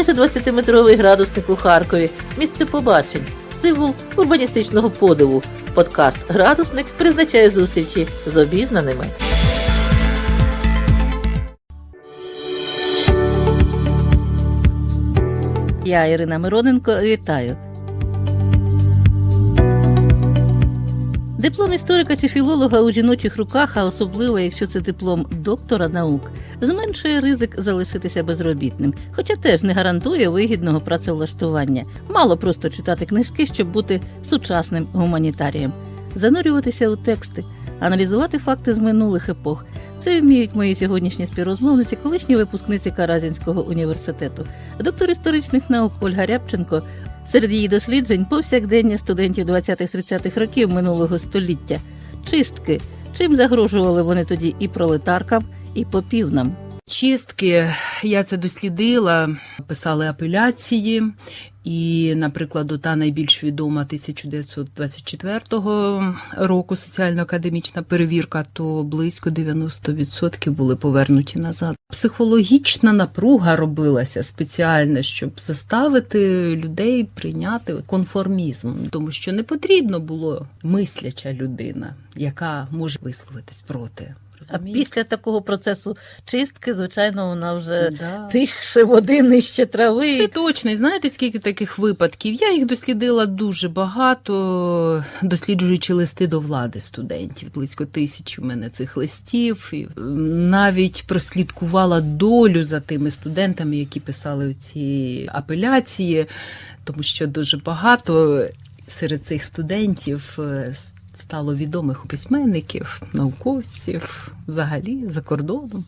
майже 20-метровий градусник у Харкові, місце побачень, символ урбаністичного подиву. Подкаст Градусник призначає зустрічі з обізнаними. Я Ірина Мироненко вітаю. Диплом історика чи філолога у жіночих руках, а особливо якщо це диплом доктора наук, зменшує ризик залишитися безробітним, хоча теж не гарантує вигідного працевлаштування. Мало просто читати книжки, щоб бути сучасним гуманітарієм, занурюватися у тексти, аналізувати факти з минулих епох. Це вміють мої сьогоднішні співрозмовниці, колишні випускниці Каразінського університету, доктор історичних наук Ольга Рябченко. Серед її досліджень повсякдення студентів 20-30-х років минулого століття. Чистки. Чим загрожували вони тоді і пролетаркам, і попівнам. Чистки я це дослідила, писали апеляції, і, наприклад, та найбільш відома 1924 року соціально-академічна перевірка, то близько 90% були повернуті назад. Психологічна напруга робилася спеціально, щоб заставити людей прийняти конформізм, тому що не потрібно було мисляча людина, яка може висловитись проти. А після такого процесу чистки, звичайно, вона вже Да. тихше води нижче трави. Це точно. І знаєте, скільки таких випадків? Я їх дослідила дуже багато, досліджуючи листи до влади студентів. Близько тисячі у мене цих листів. І навіть прослідкувала долю за тими студентами, які писали ці апеляції, тому що дуже багато серед цих студентів. Стало відомих письменників, науковців, взагалі за кордоном,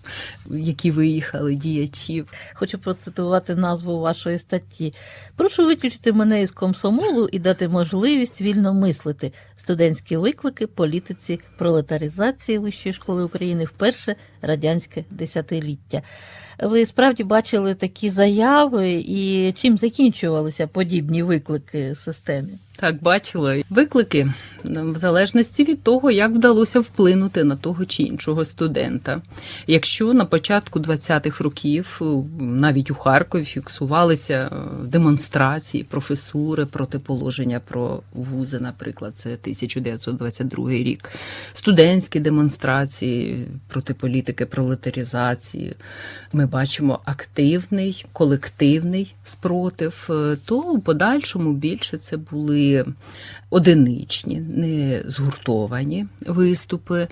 які виїхали діячів. Хочу процитувати назву вашої статті. Прошу виключити мене із комсомолу і дати можливість вільно мислити. Студентські виклики політиці пролетаризації Вищої школи України вперше радянське десятиліття. Ви справді бачили такі заяви і чим закінчувалися подібні виклики системі? Так, бачила виклики в залежності від того, як вдалося вплинути на того чи іншого студента. Якщо на початку 20-х років е, навіть у Харкові фіксувалися е, демонстрації, професури проти положення про вузи, наприклад, це 1922 рік, студентські демонстрації проти політики пролетарізації, ми бачимо активний колективний спротив, е, то у подальшому більше це були одиничні, не згуртовані виступи.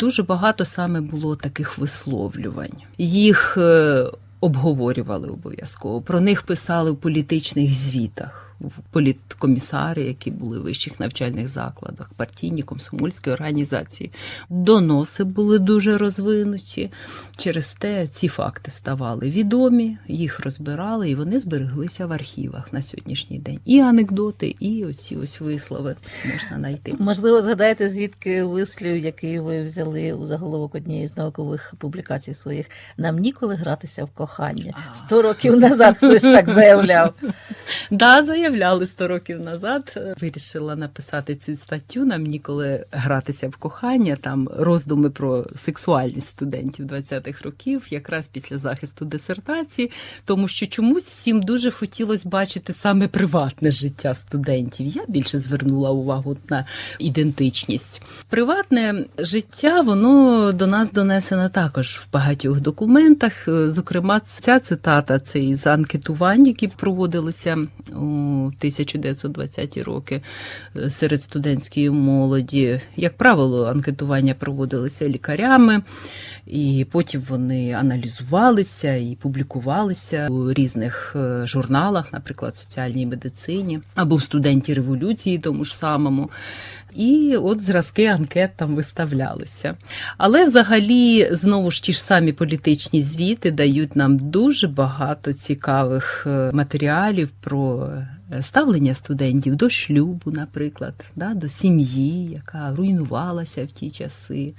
Дуже багато саме було таких висловлювань. Їх е, обговорювали обов'язково. Про них писали в політичних звітах. Політкомісари, які були в вищих навчальних закладах, партійні комсомольські організації, доноси були дуже розвинуті. Через те ці факти ставали відомі, їх розбирали, і вони збереглися в архівах на сьогоднішній день. І анекдоти, і оці ось вислови можна знайти. Можливо, згадаєте, звідки вислів, який ви взяли у заголовок однієї з наукових публікацій своїх. Нам ніколи гратися в кохання. Сто років назад хтось так заявляв. Да, заявляли 100 років назад. Вирішила написати цю статтю. Нам ніколи гратися в кохання, там роздуми про сексуальність студентів 20-х років, якраз після захисту дисертації, тому що чомусь всім дуже хотілося бачити саме приватне життя студентів. Я більше звернула увагу на ідентичність. Приватне життя, воно до нас донесено також в багатьох документах. Зокрема, ця цитата це із анкетувань, які проводилися у 1920-ті роки е, серед студентської молоді. Як правило, анкетування проводилися лікарями, і потім вони аналізувалися і публікувалися у різних е, журналах, наприклад, соціальній медицині або в студенті революції, тому ж самому. І от зразки анкет там виставлялися. Але взагалі, знову ж ті ж самі політичні звіти дають нам дуже багато цікавих е, матеріалів про е, ставлення студентів до шлюбу, наприклад, да, до сім'ї, яка руйнувалася в ті часи.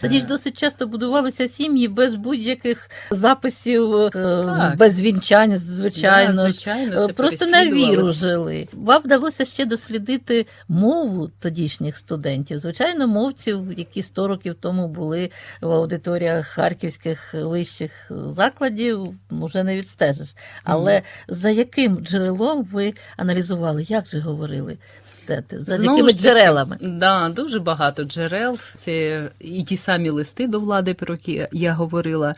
Тоді ж досить часто будувалися сім'ї без будь-яких записів, е, Так. без вінчань, звичайно. Да, звичайно, це Е, Просто на віру жили. Вам вдалося ще дослідити мову тодішніх студентів. Звичайно, мовців, які 100 років тому були в аудиторіях харківських вищих закладів, вже не відстежиш. Але за яким джерелом ви аналізували? Як же говорили студенти? За Знову якими ж джерелами? Да, дуже багато джерел. Це і ті самі листи до влади, про які я говорила,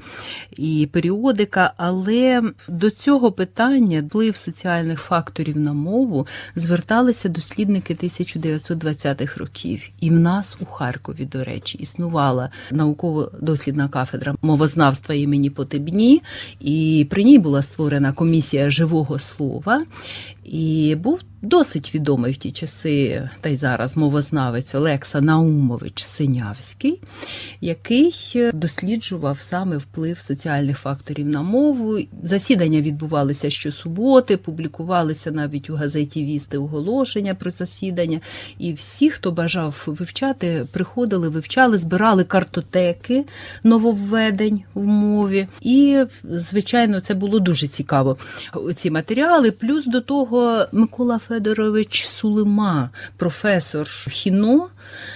і періодика. Але до цього питання вплив соціальних факторів на мову зверталися дослідники 1920-х років. І в нас у Харкові, до речі, існувала науково-дослідна кафедра мовознавства імені Потебні, і при ній була створена комісія живого слова. І був досить відомий в ті часи, та й зараз мовознавець Олекса Наумович Синявський, який досліджував саме вплив соціальних факторів на мову. Засідання відбувалися щосуботи, публікувалися навіть у газеті Вісти оголошення про засідання. І всі, хто бажав вивчати, приходили, вивчали, збирали картотеки нововведень в мові. І, звичайно, це було дуже цікаво. Ці матеріали. Плюс до того Микола Федорович Сулима, професор Хіно,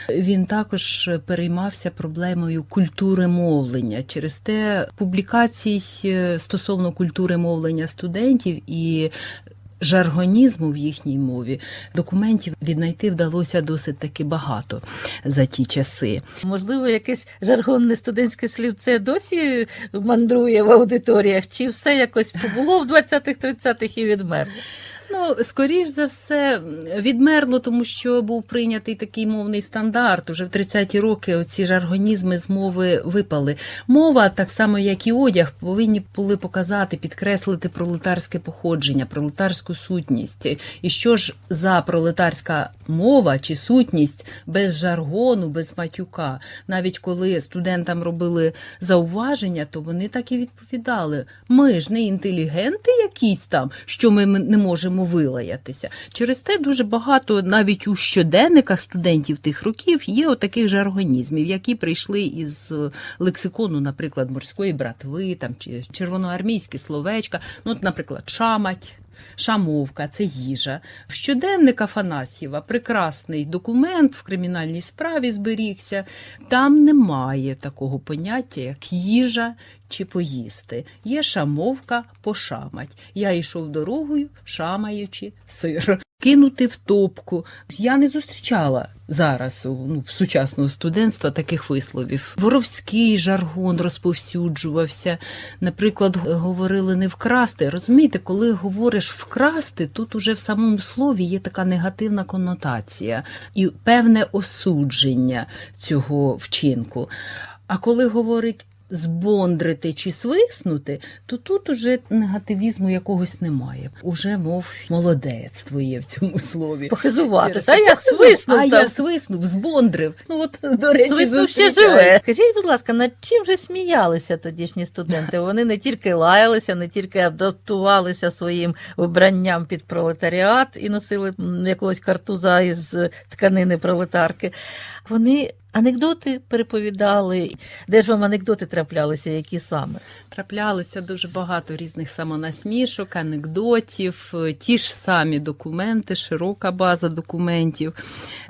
він також переймався проблемою культури мовлення. Через те публікацій е, стосовно культури мовлення студентів і жаргонізму в їхній мові документів віднайти вдалося досить таки багато за ті часи. Можливо, якесь жаргонне студентське слівце досі мандрує в аудиторіях, чи все якось побуло в 20-30-х і відмерло? Ну, скоріш за все, відмерло, тому що був прийнятий такий мовний стандарт. Уже в 30-ті роки оці жаргонізми з мови випали. Мова, так само як і одяг, повинні були показати, підкреслити пролетарське походження, пролетарську сутність. І що ж за пролетарська мова чи сутність без жаргону, без матюка. Навіть коли студентам робили зауваження, то вони так і відповідали: ми ж не інтелігенти якісь там, що ми не можемо вилаятися. Через те дуже багато навіть у щоденниках студентів тих років є отаких організмів, які прийшли із лексикону, наприклад, морської братви, там чи червоноармійські словечка. Ну, от, наприклад, шамать. Шамовка, це їжа. В щоденник Афанасьєва прекрасний документ в кримінальній справі зберігся. Там немає такого поняття, як їжа чи поїсти. Є шамовка пошамать. Я йшов дорогою, шамаючи сир. Кинути в топку. Я не зустрічала зараз ну, в сучасного студентства таких висловів. Воровський жаргон розповсюджувався. Наприклад, говорили не вкрасти. Розумієте, коли говориш вкрасти, тут уже в самому слові є така негативна конотація і певне осудження цього вчинку. А коли говорить збондрити чи свиснути, то тут уже негативізму якогось немає. Уже мов молодець твоє в цьому слові. Похизуватися. А я свиснув А я свиснув, збондрив. Ну от до речі, Свиснув ще живе. Скажіть, будь ласка, над чим же сміялися тодішні студенти? Вони не тільки лаялися, не тільки адаптувалися своїм вбранням під пролетаріат і носили якогось картуза із тканини пролетарки. Вони анекдоти переповідали. Де ж вам анекдоти траплялися, які саме? Траплялося дуже багато різних самонасмішок, анекдотів, е, ті ж самі документи, широка база документів.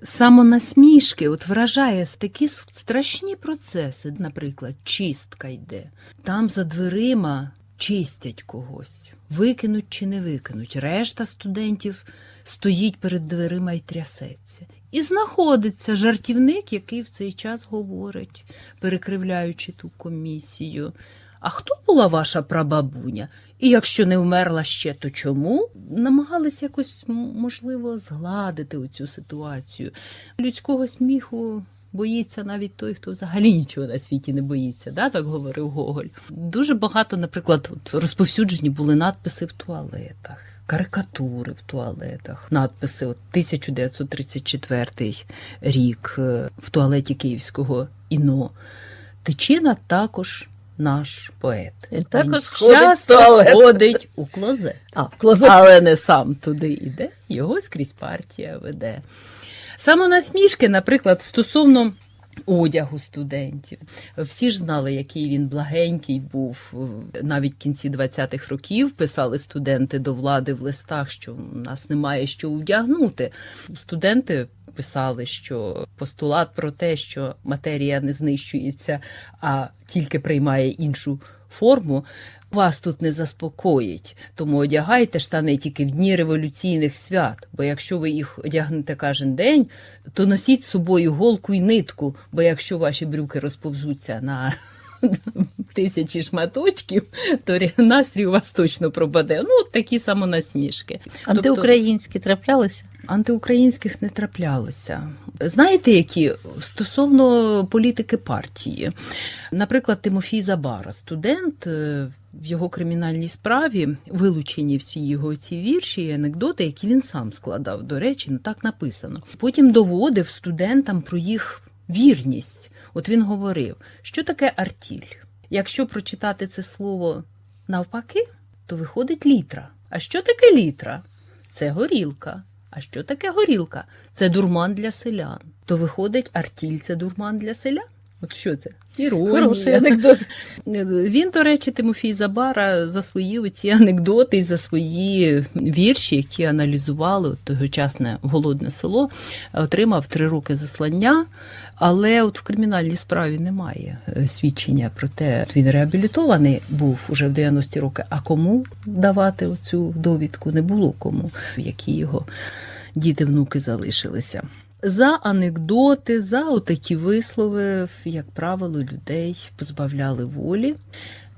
Самонасмішки от вражає такі страшні процеси. Наприклад, чистка йде. Там за дверима чистять когось, викинуть чи не викинуть. Решта студентів стоїть перед дверима і трясеться. І знаходиться жартівник, який в цей час говорить, перекривляючи ту комісію. А хто була ваша прабабуня? І якщо не вмерла ще, то чому? Намагались якось, можливо, згладити цю ситуацію. Людського сміху боїться навіть той, хто взагалі нічого на світі не боїться, да? так говорив Гоголь. Дуже багато, наприклад, розповсюджені були надписи в туалетах. Карикатури в туалетах, надписи от 1934 рік е, в туалеті Київського ІНО. Тичина також наш поет. Він також Він ходить ходить у клозет. А, в клозет. Але не сам туди йде, його скрізь партія веде. Самонасмішки, наприклад, стосовно одягу студентів. Всі ж знали, який він благенький був. Навіть в кінці 20-х років писали студенти до влади в листах, що в нас немає що вдягнути. Студенти писали, що постулат про те, що матерія не знищується, а тільки приймає іншу форму. Вас тут не заспокоїть, тому одягайте штани тільки в дні революційних свят. Бо якщо ви їх одягнете кожен день, то носіть з собою голку і нитку. Бо якщо ваші брюки розповзуться на тисячі шматочків, то настрій у вас точно пропаде. Ну, от такі самонасмішки. Антиукраїнські траплялися? Антиукраїнських не траплялося. Знаєте, які стосовно політики партії, наприклад, Тимофій Забара, студент. е, В його кримінальній справі вилучені всі його ці вірші і анекдоти, які він сам складав. До речі, ну так написано. Потім доводив студентам про їх вірність. От він говорив, що таке артіль. Якщо прочитати це слово навпаки, то виходить літра. А що таке літра? Це горілка. А що таке горілка? Це дурман для селян. То виходить, артіль це дурман для селян. От що це? Іронія. Хороший анекдот. Він, до речі, Тимофій Забара за свої оці анекдоти за свої вірші, які аналізували тогочасне голодне село, отримав три роки заслання. Але от в кримінальній справі немає е, свідчення про те, він реабілітований був уже в 90-ті роки. А кому давати оцю довідку не було кому, які його діти, внуки залишилися. За анекдоти, за отакі вислови, як правило, людей позбавляли волі,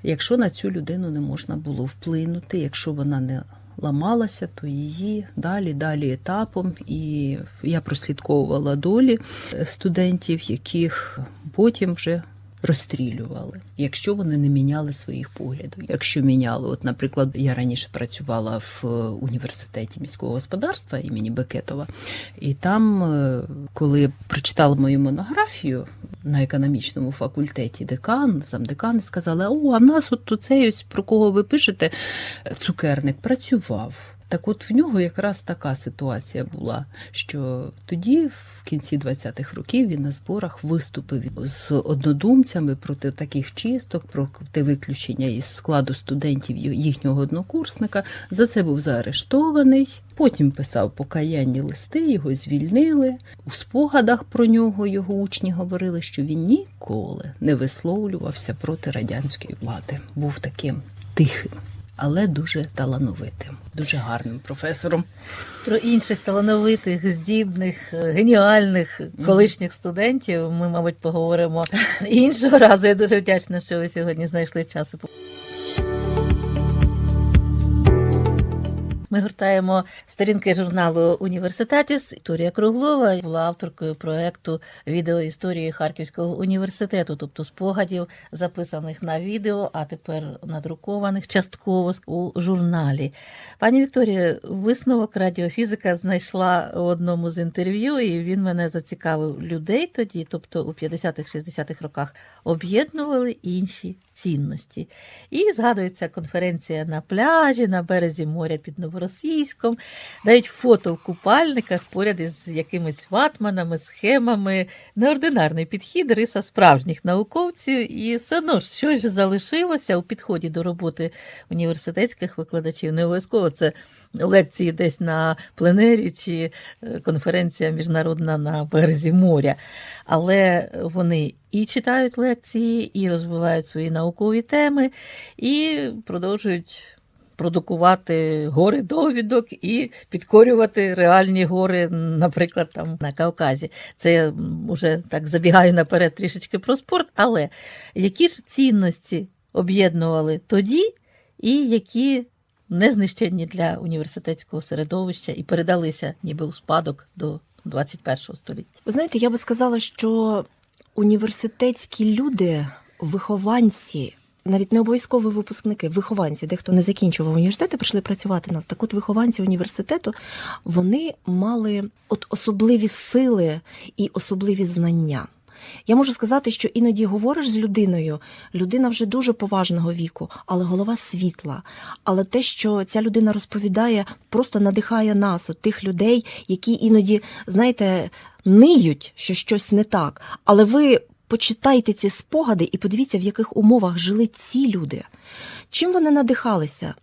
якщо на цю людину не можна було вплинути, якщо вона не ламалася, то її далі, далі етапом. І я прослідковувала долі студентів, яких потім вже розстрілювали, якщо вони не міняли своїх поглядів. Якщо міняли, от, наприклад, я раніше працювала в е, університеті міського господарства імені Бекетова, і там, е, коли прочитала мою монографію на економічному факультеті, декан, замдекан сказали: О, а в нас от цей ось про кого ви пишете, цукерник працював. Так от в нього якраз така ситуація була, що тоді, в кінці 20-х років, він на зборах виступив з однодумцями проти таких чисток, проти виключення із складу студентів їхнього однокурсника. За це був заарештований. Потім писав покаянні листи, його звільнили. У спогадах про нього його учні говорили, що він ніколи не висловлювався проти радянської влади. Був таким тихим але дуже талановитим, дуже гарним професором. Про інших талановитих, здібних, е, геніальних колишніх студентів ми, мабуть, поговоримо іншого разу. Я дуже вдячна, що ви сьогодні знайшли час. Ми гортаємо сторінки журналу Університетіс. Вікторія Круглова була авторкою проекту відеоісторії Харківського університету, тобто спогадів, записаних на відео, а тепер надрукованих частково у журналі. Пані Вікторія, висновок радіофізика знайшла у одному з інтерв'ю, і він мене зацікавив людей тоді, тобто у 50-60-х роках об'єднували інші цінності. І згадується конференція на пляжі, на березі моря під Новоросійськом, дають фото в купальниках поряд із якимись ватманами, схемами. Неординарний підхід, риса справжніх науковців, і все одно ж ж залишилося у підході до роботи університетських викладачів. Не обов'язково це лекції десь на пленері чи е, конференція міжнародна на березі моря. Але вони і читають лекції, і розвивають свої наукові теми, і продовжують продукувати гори довідок і підкорювати реальні гори, наприклад, там на Кавказі. Це я вже так забігаю наперед трішечки про спорт, але які ж цінності об'єднували тоді, і які незнищенні для університетського середовища і передалися ніби у спадок до 21 століття. Ви знаєте, я би сказала, що університетські люди, вихованці, навіть не обов'язково випускники, вихованці, дехто не закінчував університет, і прийшли працювати нас. Так от вихованці університету вони мали от особливі сили і особливі знання. Я можу сказати, що іноді говориш з людиною, людина вже дуже поважного віку, але голова світла. Але те, що ця людина розповідає, просто надихає нас, от тих людей, які іноді, знаєте, ниють, що щось не так. Але ви почитайте ці спогади і подивіться, в яких умовах жили ці люди. Чим вони надихалися?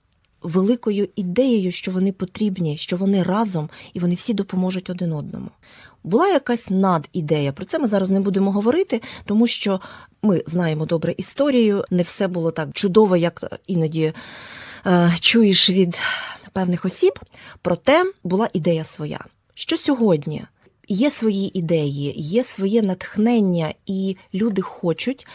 Великою ідеєю, що вони потрібні, що вони разом і вони всі допоможуть один одному. Була якась надідея. Про це ми зараз не будемо говорити, тому що ми знаємо добре історію. Не все було так чудово, як іноді е, чуєш від певних осіб. Проте була ідея своя. Що сьогодні є свої ідеї, є своє натхнення, і люди хочуть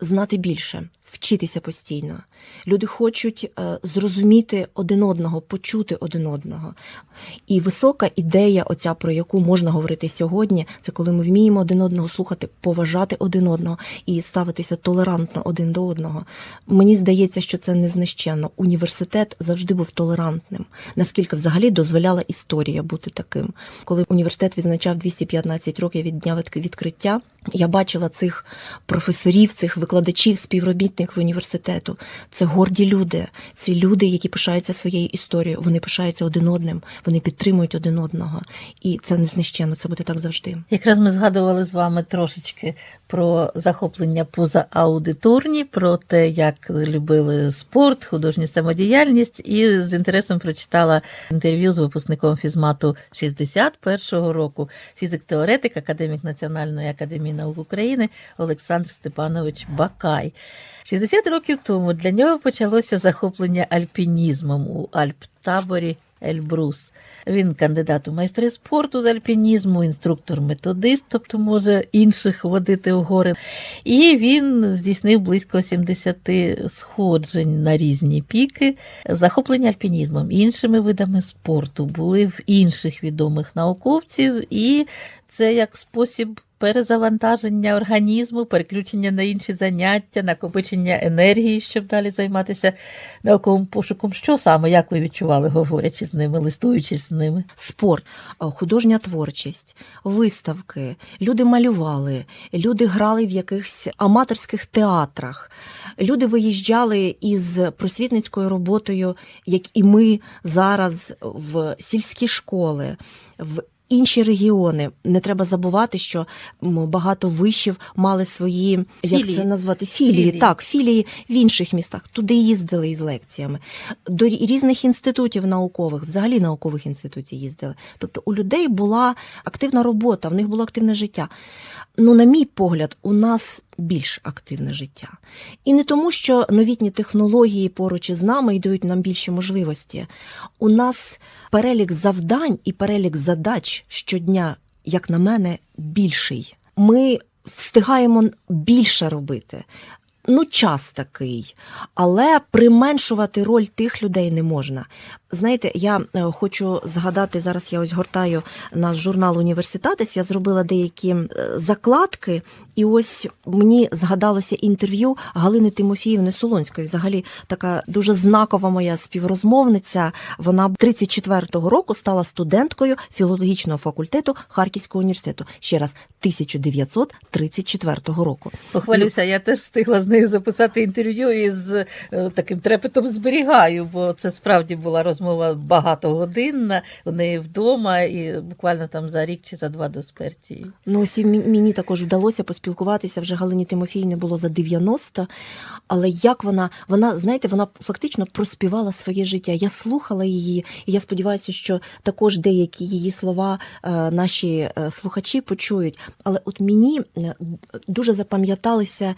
знати більше, вчитися постійно. Люди хочуть е, зрозуміти один одного, почути один одного. І висока ідея, оця про яку можна говорити сьогодні, це коли ми вміємо один одного слухати, поважати один одного і ставитися толерантно один до одного. Мені здається, що це незнищенно. Університет завжди був толерантним. Наскільки взагалі дозволяла історія бути таким. Коли університет відзначав 215 років від дня відкриття, я бачила цих професорів, цих викладачів, співробітників університету. Це горді люди. Це люди, які пишаються своєю історією. Вони пишаються один одним, вони підтримують один одного. І це незнищенно. Це буде так завжди. Якраз ми згадували з вами трошечки про захоплення позааудиторні, про те, як любили спорт, художню самодіяльність, і з інтересом прочитала інтерв'ю з випускником фізмату 61-го року, фізик-теоретик, академік Національної академії наук України Олександр Степанович Бакай. 60 років тому для нього почалося захоплення альпінізмом у Альптаборі Ельбрус. Він кандидат у майстри спорту з альпінізму, інструктор-методист, тобто може інших водити в гори. І він здійснив близько 70 сходжень на різні піки, захоплення альпінізмом, іншими видами спорту були в інших відомих науковців, і це як спосіб. Перезавантаження організму, переключення на інші заняття, накопичення енергії, щоб далі займатися науковим пошуком. Що саме, як ви відчували, говорячи з ними, листуючись з ними? спорт, художня творчість, виставки. Люди малювали, люди грали в якихось аматорських театрах. Люди виїжджали із просвітницькою роботою, як і ми зараз, в сільські школи. в Інші регіони не треба забувати, що багато вишів мали свої як це назвати філії, Філії. так філії в інших містах. Туди їздили із лекціями до різних інститутів наукових, взагалі наукових інститутів їздили. Тобто у людей була активна робота, в них було активне життя. Ну, на мій погляд, у нас більш активне життя. І не тому, що новітні технології поруч із нами дають нам більші можливості. У нас перелік завдань і перелік задач щодня, як на мене, більший. Ми встигаємо більше робити. Ну, час такий, але применшувати роль тих людей не можна. Знаєте, я е, хочу згадати зараз. Я ось гортаю наш журнал Університатис. Я зробила деякі е, закладки, і ось мені згадалося інтерв'ю Галини Тимофіївни Солонської. Взагалі така дуже знакова моя співрозмовниця. Вона 34-го року стала студенткою філологічного факультету Харківського університету. Ще раз 1934 року. Похвалюся, я теж встигла з нею записати інтерв'ю і з е, таким трепетом зберігаю, бо це справді була розмова багатогодинна у неї вдома, і буквально там за рік чи за два до смерті. Ну, ось мені також вдалося поспілкуватися. Вже Галині Тимофіївні було за 90, але як вона, вона, знаєте, вона фактично проспівала своє життя. Я слухала її, і я сподіваюся, що також деякі її слова е, наші е, слухачі почують. Але от мені е, дуже запам'яталися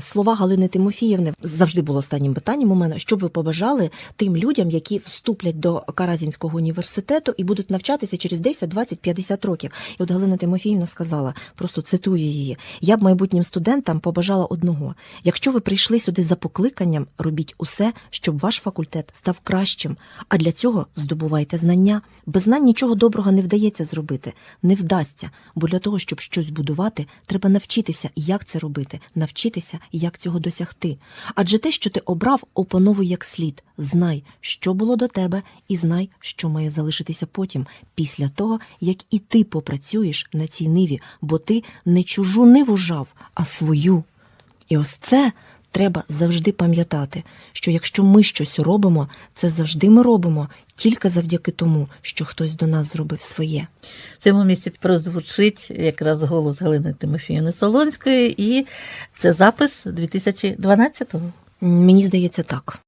слова Галини Тимофіївни. Завжди було останнім питанням у мене, що б ви побажали тим людям, які вступлять до Каразінського університету і будуть навчатися через 10, 20, 50 років. І от Галина Тимофіївна сказала, просто цитую її: я б майбутнім студентам побажала одного: якщо ви прийшли сюди за покликанням, робіть усе, щоб ваш факультет став кращим. А для цього здобувайте знання. Без знань нічого доброго не вдається зробити, не вдасться. Бо для того, щоб щось будувати, треба навчитися, як це робити, навчитися, як цього досягти. Адже те, що ти обрав, опановуй як слід. Знай, що було до тебе, і знай, що має залишитися потім, після того, як і ти попрацюєш на цій ниві, бо ти не чужу ниву жав, а свою. І ось це треба завжди пам'ятати, що якщо ми щось робимо, це завжди ми робимо тільки завдяки тому, що хтось до нас зробив своє. В цьому місці прозвучить якраз голос Галини Тимофіївни Солонської, і це запис 2012-го. Мені здається так.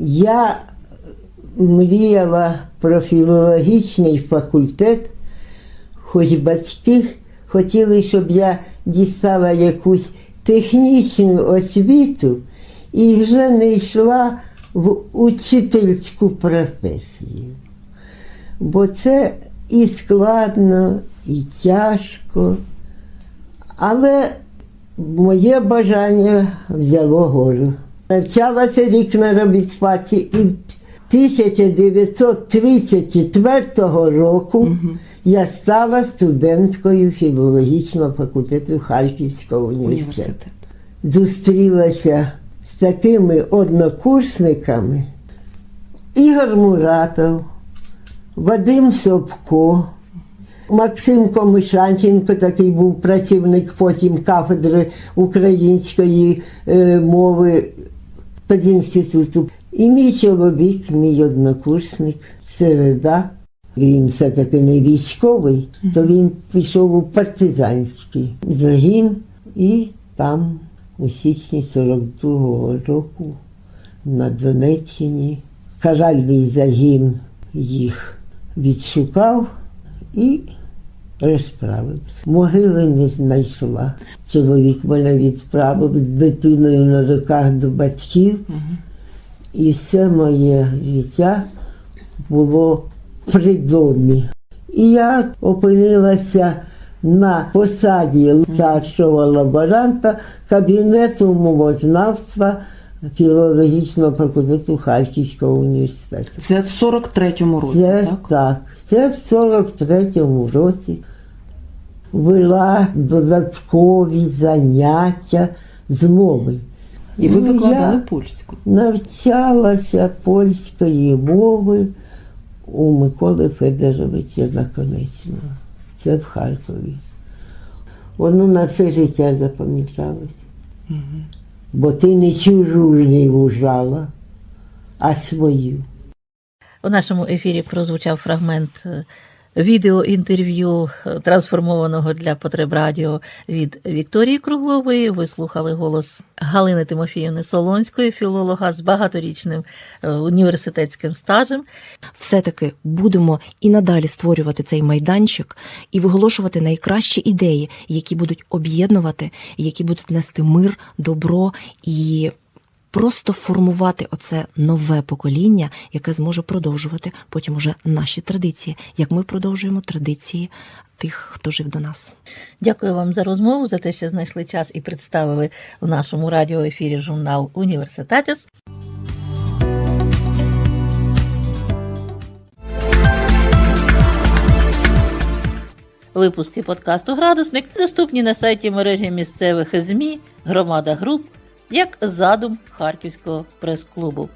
Я мріяла про філологічний факультет, хоч батьки хотіли, щоб я дістала якусь технічну освіту і вже не йшла в учительську професію. Бо це і складно, і тяжко. Але моє бажання взяло гору. Навчалася рік на робітфаті і 1934 року я стала студенткою філологічного факультету Харківського університету. Зустрілася з такими однокурсниками Ігор Муратов, Вадим Собко, Максим Комишанченко, такий був працівник потім кафедри української е, мови педінституту. І мій чоловік, мій однокурсник, Середа. Він все-таки не військовий, то він пішов у партизанський загін і там у січні 42-го року на Донеччині каральний загін їх відшукав і розправився. Могили не знайшла. Чоловік мене відправив з дитиною на руках до батьків, і все моє життя було при домі. І я опинилася на посаді старшого лаборанта кабінету мовознавства філологічного факультету Харківського університету. Це в 43-му році, Це так? так. Це в 43-му році вела додаткові заняття з мови. І ви Ну, викладали я польську. навчалася польської мови у Миколи Федоровича Наконечного. Це в Харкові. Воно на все життя запам'яталося. Бо ти не чужу не вужала, а свою. У нашому ефірі прозвучав фрагмент е, відеоінтерв'ю, е, трансформованого для потреб радіо від Вікторії Круглової. Ви слухали голос Галини Тимофіївни Солонської, філолога з багаторічним е, університетським стажем. все-таки будемо і надалі створювати цей майданчик і виголошувати найкращі ідеї, які будуть об'єднувати, які будуть нести мир, добро і просто формувати оце нове покоління, яке зможе продовжувати потім уже наші традиції, як ми продовжуємо традиції тих, хто жив до нас. Дякую вам за розмову, за те, що знайшли час і представили в нашому радіоефірі журнал Університетіс. Випуски подкасту Градусник доступні на сайті мережі місцевих ЗМІ Громада Груп як задум Харківського прес-клубу.